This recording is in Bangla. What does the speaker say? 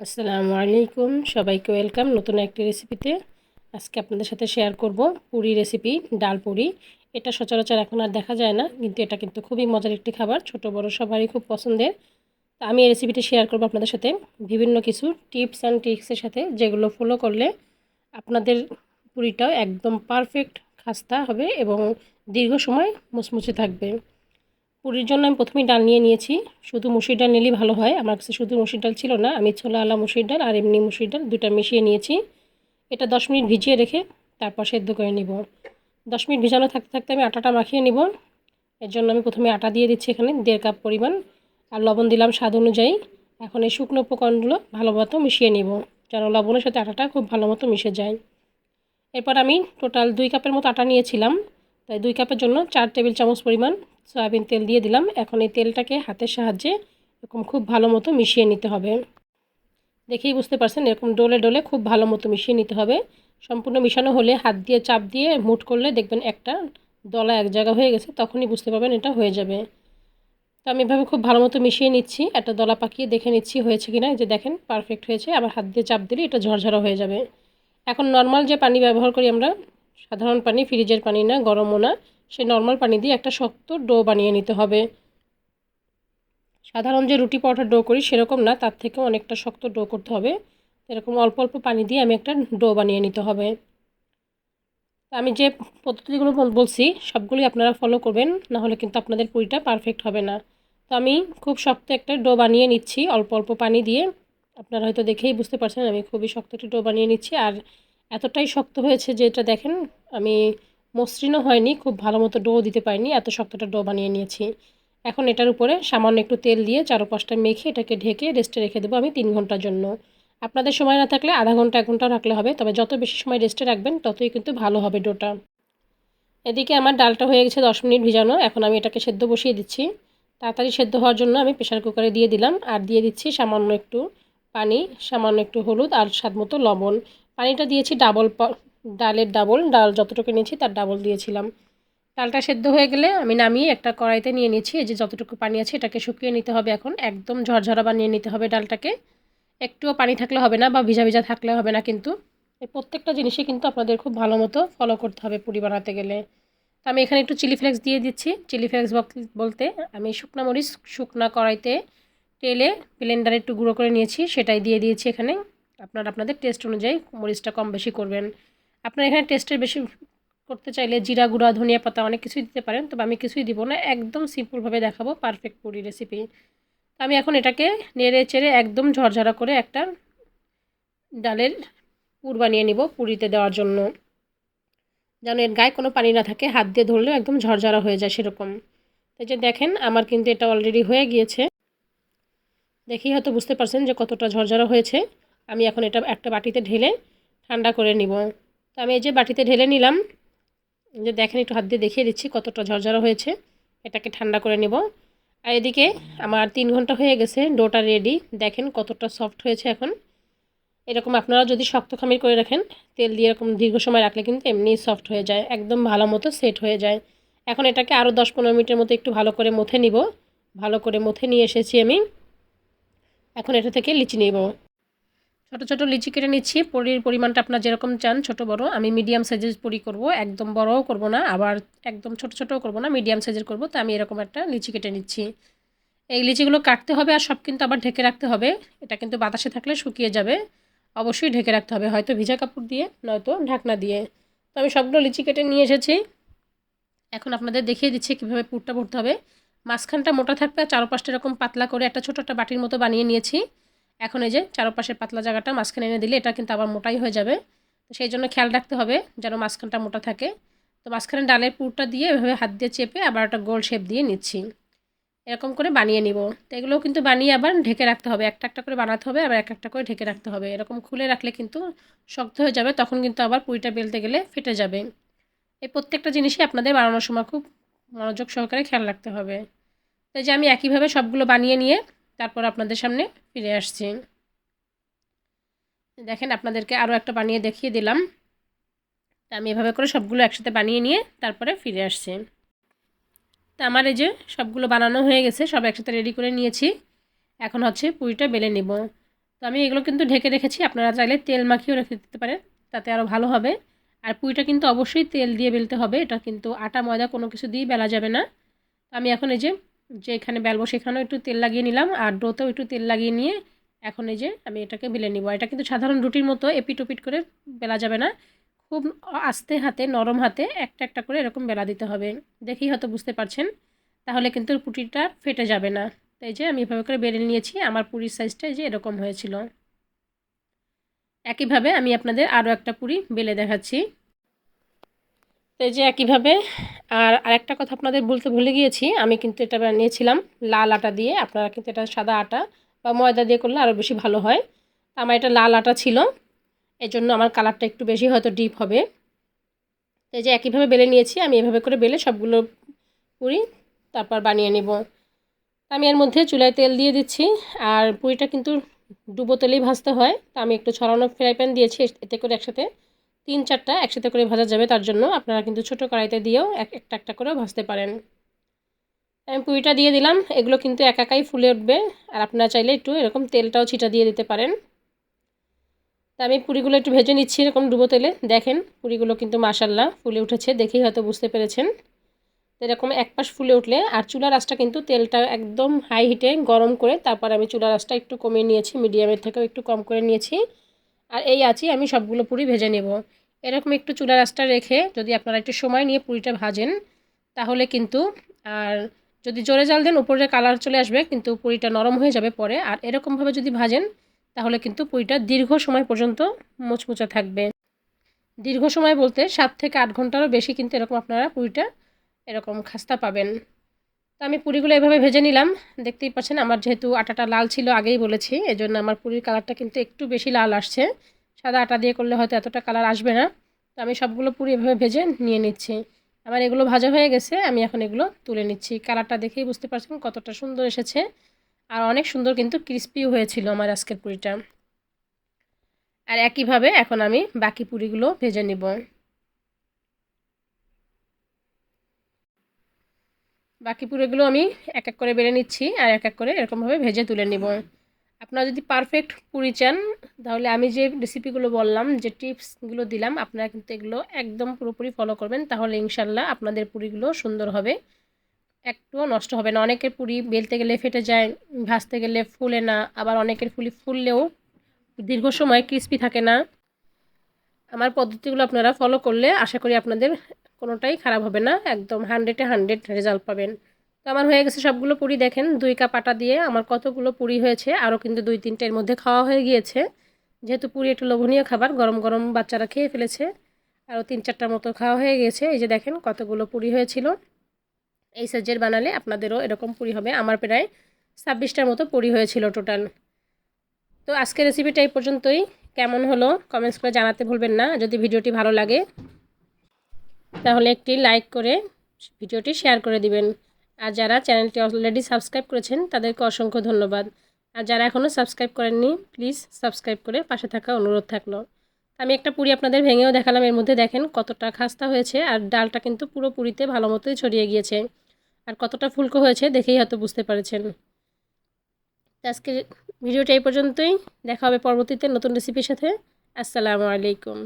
আসসালামু আলাইকুম। সবাইকে ওয়েলকাম নতুন একটি রেসিপিতে। আজকে আপনাদের সাথে শেয়ার করব পুরি রেসিপি, ডাল পুরি। এটা সচরাচর এখন আর দেখা যায় না, কিন্তু এটা কিন্তু খুবই মজার একটি খাবার। ছোট, বড় সবারই খুব পছন্দের। তো আমি এই রেসিপিটি শেয়ার করব আপনাদের সাথে। বিভিন্ন কিছু টিপস অ্যান্ড ট্রিক্সের সাথে যেগুলো ফলো করলে আপনাদের পুরিটাও একদম পারফেক্ট খাস্তা হবে এবং দীর্ঘ সময় মুচমুচে থাকবে। পুরির জন্য আমি প্রথমেই ডাল নিয়ে নিয়েছি। শুধু মুসুর ডাল নিলেই ভালো হয়। আমার কাছে শুধু মুসুর ডাল ছিল না, আমি ছোলা, আলা মুসুর ডাল আর এমনি মুসুর ডাল দুটা মিশিয়ে নিয়েছি। এটা দশ মিনিট ভিজিয়ে রেখে তারপর সেদ্ধ করে নিব। দশ মিনিট ভিজানো থাকতে থাকতে আমি আটাটা মাখিয়ে নিব। এর জন্য আমি প্রথমে আটা দিয়ে দিচ্ছি এখানে, দেড় কাপ পরিমাণ। আর লবণ দিলাম স্বাদ অনুযায়ী। এখন এই শুকনো উপকরণগুলো ভালো মতো মিশিয়ে নিব, যেন লবণের সাথে আটাটা খুব ভালো মতো মিশে যায়। এরপর আমি টোটাল দুই কাপের মতো আটা নিয়েছিলাম। তাই দুই কাপের জন্য চার টেবিল চামচ পরিমাণ সয়াবিন তেল দিয়ে দিলাম। এখন এই তেলটাকে হাতের সাহায্যে এরকম খুব ভালো মতো মিশিয়ে নিতে হবে। দেখেই বুঝতে পারছেন, এরকম ডোলে ডোলে খুব ভালো মতো মিশিয়ে নিতে হবে। সম্পূর্ণ মিশানো হলে হাত দিয়ে চাপ দিয়ে মুট করলে দেখবেন একটা দলা এক জায়গা হয়ে গেছে, তখনই বুঝতে পারবেন এটা হয়ে যাবে। তো আমি এভাবে খুব ভালো মতো মিশিয়ে নিচ্ছি। একটা দলা পাকিয়ে দেখে নিচ্ছি হয়েছে কিনা যে দেখেন পারফেক্ট হয়েছে। আবার হাত দিয়ে চাপ দিলে এটা ঝরঝরা হয়ে যাবে। এখন নর্মাল যে পানি ব্যবহার করি আমরা, সাধারণ পানি, ফ্রিজের পানি না, গরমও না। সে নর্মাল পানি দিয়ে একটা শক্ত ডো বানিয়ে নিতে হবে। সাধারণ যে রুটি পরোটার ডো করি সেরকম না, তার থেকেও অনেকটা শক্ত ডো করতে হবে। এরকম অল্প অল্প পানি দিয়ে আমি একটা ডো বানিয়ে নিতে হবে। আমি যে পদ্ধতিগুলো বলছি, সবগুলি আপনারা ফলো করবেন নাহলে কিন্তু আপনাদের পুরিটা পারফেক্ট হবে না। তো আমি খুব শক্ত একটা ডো বানিয়ে নিচ্ছি, অল্প অল্প পানি দিয়ে। আপনারা হয়তো দেখেই বুঝতে পারছেন আমি খুবই শক্ত একটা ডো বানিয়ে নিচ্ছি। আর এতটাই শক্ত হয়েছে যে এটা দেখেন, আমি মসৃণও হয়নি, খুব ভালো মতো ডো দিতে পারিনি, এত শক্তটা ডো বানিয়ে নিয়েছি। এখন এটার উপরে সামান্য একটু তেল দিয়ে চারোপাশটা মেখে এটাকে ঢেকে রেস্টে রেখে দেবো আমি তিন ঘণ্টার জন্য। আপনাদের সময় না থাকলে আধা ঘণ্টা, এক ঘণ্টা রাখলে হবে, তবে যত বেশি সময় রেস্টে রাখবেন, ততই কিন্তু ভালো হবে ডোটা। এদিকে আমার ডালটা হয়ে গেছে দশ মিনিট ভিজানো, এখন আমি এটাকে সেদ্ধ বসিয়ে দিচ্ছি। তাড়াতাড়ি সেদ্ধ হওয়ার জন্য আমি প্রেশার কুকারে দিয়ে দিলাম, আর দিয়ে দিচ্ছি সামান্য একটু পানি, সামান্য একটু হলুদ আর স্বাদ মতো লবণ। পানিটা দিয়েছি ডাবল ডালের ডাবল, ডাল যতটুকু নিয়েছি তার ডাবল দিয়েছিলাম। ডালটা সেদ্ধ হয়ে গেলে আমি নামিয়ে একটা কড়াইতে নিয়ে নিয়েছি, এই যে যতটুকু পানি আছে এটাকে শুকিয়ে নিতে হবে এখন। একদম ঝরঝরা বানিয়ে নিতে হবে ডালটাকে। একটুও পানি থাকলে হবে না বা ভিজা ভিজা থাকলে হবে না কিন্তু। এই প্রত্যেকটা জিনিসই কিন্তু আপনাদের খুব ভালো মতো ফলো করতে হবে পুরি বানাতে গেলে। তো আমি এখানে একটু চিলি ফ্লেক্স দিয়ে দিচ্ছি। চিলি ফ্লেক্স বলতে আমি শুকনো মরিচ, শুকনা কড়াইতে তেলে ব্লেন্ডারে একটু গুঁড়ো করে নিয়েছি, সেটাই দিয়ে দিয়েছি এখানে। আপনারা, আপনাদের টেস্ট অনুযায়ী মরিচটা কম বেশি করবেন। আপনারা এখানে টেস্টের বেশি করতে চাইলে জিরা গুঁড়া, ধনিয়া পাতা অনেক কিছুই দিতে পারেন, তবে আমি কিছুই দিব না। একদম সিম্পলভাবে দেখাবো পারফেক্ট পুরি রেসিপি তো আমি এখন এটাকে নেড়ে চেড়ে একদম ঝরঝরা করে একটা ডালের পুর বানিয়ে নিব পুরিতে দেওয়ার জন্য। যেন এর গায়ে কোনো পানি না থাকে, হাত দিয়ে ধরলেও একদম ঝরঝরা হয়ে যায় সেরকম। তো যে দেখেন, আমার কিন্তু এটা অলরেডি হয়ে গিয়েছে। দেখেই হয়তো বুঝতে পারছেন যে কতটা ঝরঝরা হয়েছে। আমি এখন এটা একটা বাটিতে ঢেলে ঠান্ডা করে নিব। তো আমি এই যে বাটিতে ঢেলে নিলাম যে দেখেন একটু হাত দিয়ে দেখিয়ে দিচ্ছি কতটা ঝরঝরা হয়েছে, এটাকে ঠান্ডা করে নেব। আর এদিকে আমার তিন ঘণ্টা হয়ে গেছে, ডোটা রেডি দেখেন কতটা সফট হয়েছে এখন। এরকম আপনারা যদি শক্ত খামির করে রাখেন, তেল দিয়ে এরকম দীর্ঘ সময় রাখলে কিন্তু এমনি সফট হয়ে যায়, একদম ভালো মতো সেট হয়ে যায়। এখন এটাকে আরও দশ পনেরো মিনিটের মতো একটু ভালো করে মথে নিব, ভালো করে মথে নিয়ে এসেছি আমি। এখন এটা থেকে লিচি নেব। ছোট ছোট লিচি কেটে নিচ্ছি। পরির পরিমাণটা আপনার যেরকম চান, ছোট, বড়। আমি মিডিয়াম সাইজের পরি করব, একদম বড়ও করব না, আবার একদম ছোট, ছোটও করব না মিডিয়াম সাইজের করব। তো আমি এরকম একটা লিচি কেটে নিচ্ছি। এই লিচিগুলো কাটতে হবে আর সব কিন্তু আবার ঢেকে রাখতে হবে। এটা কিন্তু বাতাসে থাকলে শুকিয়ে যাবে। অবশ্যই ঢেকে রাখতে হবে, হয়তো ভিজা কাপড় দিয়ে, নয়তো ঢাকনা দিয়ে। তো আমি সবগুলো লিচি কেটে নিয়ে এসেছি। এখন আপনাদের দেখিয়ে দিচ্ছি কীভাবে পুরটা ভরতে হবে। মাঝখানটা মোটা থাকবে, আর চারপাশটা এরকম পাতলা করে একটা ছোটো একটা বাটির মতো বানিয়ে নিয়েছি। এখন এই যে চারপাশের পাতলা জায়গাটা মাঝখানে এনে দিলে এটা কিন্তু আবার মোটাই হয়ে যাবে। তো সেই জন্য খেয়াল রাখতে হবে যেন মাঝখানটা মোটা থাকে। তো মাঝখানে ডালের পুরটা দিয়ে এভাবে হাত দিয়ে চেপে আবার একটা গোল শেপ দিয়ে নিচ্ছি। এরকম করে বানিয়ে নিব। তো এগুলোও কিন্তু বানিয়ে আবার ঢেকে রাখতে হবে। একটা একটা করে বানাতে হবে, আবার এক একটা করে ঢেকে রাখতে হবে। এরকম খুলে রাখলে কিন্তু শক্ত হয়ে যাবে, তখন কিন্তু আবার পুরিটা বেলতে গেলে ফেটে যাবে। এই প্রত্যেকটা জিনিসই আপনাদের বানানোর সময় খুব মনোযোগ সহকারে খেয়াল রাখতে হবে। তো যে আমি একইভাবে সবগুলো বানিয়ে নিয়ে তারপর আপনাদের সামনে ফিরে আসছি। দেখেন, আপনাদেরকে আরও একটা বানিয়ে দেখিয়ে দিলাম। আমি এভাবে করে সবগুলো একসাথে বানিয়ে নিয়ে তারপরে ফিরে আসছি। তা আমার এই যে সবগুলো বানানো হয়ে গেছে, সব একসাথে রেডি করে নিয়েছি। এখন হচ্ছে পুরিটা বেলে নিব। তো আমি এগুলো কিন্তু ঢেকে রেখেছি, আপনারা চাইলে তেল মাখিয়েও রেখে দিতে পারেন, তাতে আরও ভালো হবে। আর পুরিটা কিন্তু অবশ্যই তেল দিয়ে বেলতে হবে, এটা কিন্তু আটা, ময়দা কোনো কিছু দিয়েই বেলা যাবে না। তো আমি এখন এই যে যে এখানে বেলবো সেখানেও একটু তেল লাগিয়ে নিলাম, আর ডোতেও একটু তেল লাগিয়ে নিয়ে এখন এই যে আমি এটাকে বেলে নিব। এটা কিন্তু সাধারণ রুটির মতো এপিট ওপিট করে বেলা যাবে না। খুব আস্তে হাতে, নরম হাতে একটা একটা করে এরকম বেলা দিতে হবে। দেখেই হয়তো বুঝতে পারছেন। তাহলে কিন্তু পুটিটা ফেটে যাবে না। তাই যে আমি এভাবে করে বেলে নিয়েছি, আমার পুরীর সাইজটা যে এরকম হয়েছিল। একইভাবে আমি আপনাদের আরও একটা পুরি বেলে দেখাচ্ছি। এই যে একইভাবে, আর আরেকটা কথা আপনাদের বলতে ভুলে গিয়েছি, আমি কিন্তু এটা বানিয়েছিলাম লাল আটা দিয়ে। আপনারা কিন্তু এটা সাদা আটা বা ময়দা দিয়ে করলে আরও বেশি ভালো হয়। আমার এটা লাল আটা ছিল। এই জন্য আমার কালারটা একটু বেশি হয়তো ডিপ হবে। এই যে একইভাবে বেলে নিয়েছি, আমি এভাবে করে বেলে সবগুলো পুরি তারপর বানিয়ে নেব। আমি এর মধ্যে চুলায় তেল দিয়ে দিচ্ছি। আর পুরিটা কিন্তু ডুবো তেলেই ভাজতে হয়। তা আমি একটু ছড়ানো ফ্রাই প্যান দিয়েছি এতে করে একসাথে। তিন চারটা একসাথে করে ভাজা যাবে, তার জন্য আপনারা কিন্তু ছোটো কড়াইতে দিয়েও এক, একটা একটা করেও ভাজতে পারেন। আমি পুরিটা দিয়ে দিলাম, এগুলো কিন্তু একাকাই ফুলে উঠবে, আর আপনারা চাইলে একটু এরকম তেলটাও ছিটা দিয়ে দিতে পারেন। তা আমি পুরিগুলো একটু ভেজে নিচ্ছি এরকম ডুবো তেলে। দেখেন, পুরিগুলো কিন্তু মাসাল্লাহ ফুলে উঠেছে, দেখেই হয়তো বুঝতে পেরেছেন। এরকম এক পাশ ফুলে উঠলে, আর চুলা আঁচটা কিন্তু তেলটা একদম হাই হিটে গরম করে, তারপর আমি চুলা আঁচটা একটু কমিয়ে নিয়েছি মিডিয়ামের থেকেও একটু কম করে নিয়েছি। আর এই আছি আমি সবগুলো পুরি ভেজে নেব। এরকম একটু চুলা রাস্তা রেখে যদি আপনারা একটু সময় নিয়ে পুরিটা ভাজেন, তাহলে কিন্তু আর যদি জোরে জাল দেন উপরে কালার চলে আসবে, কিন্তু পুরিটা নরম হয়ে যাবে পরে। আর এরকমভাবে যদি ভাজেন, তাহলে কিন্তু পুরিটা দীর্ঘ সময় পর্যন্ত মুচমুচা থাকবে। দীর্ঘ সময় বলতে সাত থেকে আট ঘন্টারও বেশি কিন্তু এরকম আপনারা পুরিটা এরকম খাস্তা পাবেন। তো আমি পুরিগুলো এভাবে ভেজে নিলাম। দেখতেই পাচ্ছেন আমার যেহেতু আটাটা লাল ছিল আগেই বলেছি, এজন্য আমার পুরির কালারটা কিন্তু একটু বেশি লাল আসছে। সাদা আটা দিয়ে করলে হয়তো এতটা কালার আসবে না। তো আমি সবগুলো পুরি এভাবে ভেজে নিয়ে নিচ্ছি। আমার এগুলো ভাজা হয়ে গেছে, আমি এখন এগুলো তুলে নিচ্ছি। কালারটা দেখেই বুঝতে পারছেন কতটা সুন্দর এসেছে। আর অনেক সুন্দর কিন্তু ক্রিস্পিও হয়েছিল আমার আজকের পুরিটা। আর একইভাবে এখন আমি বাকি পুরিগুলো ভেজে নিব। বাকি পুরোগুলো আমি এক এক করে বেড়ে নিচ্ছি আর এক এক করে এরকমভাবে ভেজে তুলে নিব। আপনারা যদি পারফেক্ট পুরি চান, তাহলে আমি যে রেসিপিগুলো বললাম, যে টিপসগুলো দিলাম, আপনারা কিন্তু এগুলো একদম পুরোপুরি ফলো করবেন, তাহলে ইনশাল্লাহ আপনাদের পুরিগুলো সুন্দর হবে। একটুও নষ্ট হবে না। অনেকের পুরি বেলতে গেলে ফেটে যায়, ভাজতে গেলে ফুলে না, আবার অনেকের ফুলি ফুললেও দীর্ঘ সময় ক্রিস্পি থাকে না। আমার পদ্ধতিগুলো আপনারা ফলো করলে আশা করি আপনাদের কোনোটাই খারাপ হবে না, একদম হান্ড্রেডে হান্ড্রেড রেজাল্ট পাবেন। তো আমার হয়ে গেছে সবগুলো পুরি, দেখেন দুই কাপ আটা দিয়ে আমার কতগুলো পুরি হয়েছে, আরও কিন্তু দুই তিনটের মধ্যে খাওয়া হয়ে গিয়েছে। যেহেতু পুরি একটু লোভনীয় খাবার, গরম গরম বাচ্চারা খেয়ে ফেলেছে, আরও তিন চারটার মতো খাওয়া হয়ে গিয়েছে এই যে দেখেন কতগুলো পুরি হয়েছিল, এই সাজের বানালে আপনাদেরও এরকম পুরি হবে। আমার প্রায় ছাব্বিশটার মতো পুরি হয়েছিল টোটাল তো আজকের রেসিপিটা এই পর্যন্তই। কেমন হলো? কমেন্টস করে জানাতে ভুলবেন না। যদি ভিডিওটি ভালো লাগে তাহলে একটি লাইক করে ভিডিওটি শেয়ার করে দিবেন। আর যারা চ্যানেলটি অলরেডি সাবস্ক্রাইব করেছেন, তাদেরকে অসংখ্য ধন্যবাদ। আর যারা এখনও সাবস্ক্রাইব করেননি প্লিজ সাবস্ক্রাইব করে পাশে থাকা অনুরোধ থাকল। আমি একটা পুরি আপনাদের ভেঙেও দেখালাম, এর মধ্যে দেখেন কতটা খাস্তা হয়েছে, আর ডালটা কিন্তু পুরো পুরিতে ভালো মতোই ছড়িয়ে গিয়েছে। আর কতটা ফুলকো হয়েছে দেখেই হয়তো বুঝতে পারছেন। আজকে ভিডিওটা এই পর্যন্তই। দেখা হবে পরবর্তীতে নতুন রেসিপির সাথে। আসসালামু আলাইকুম।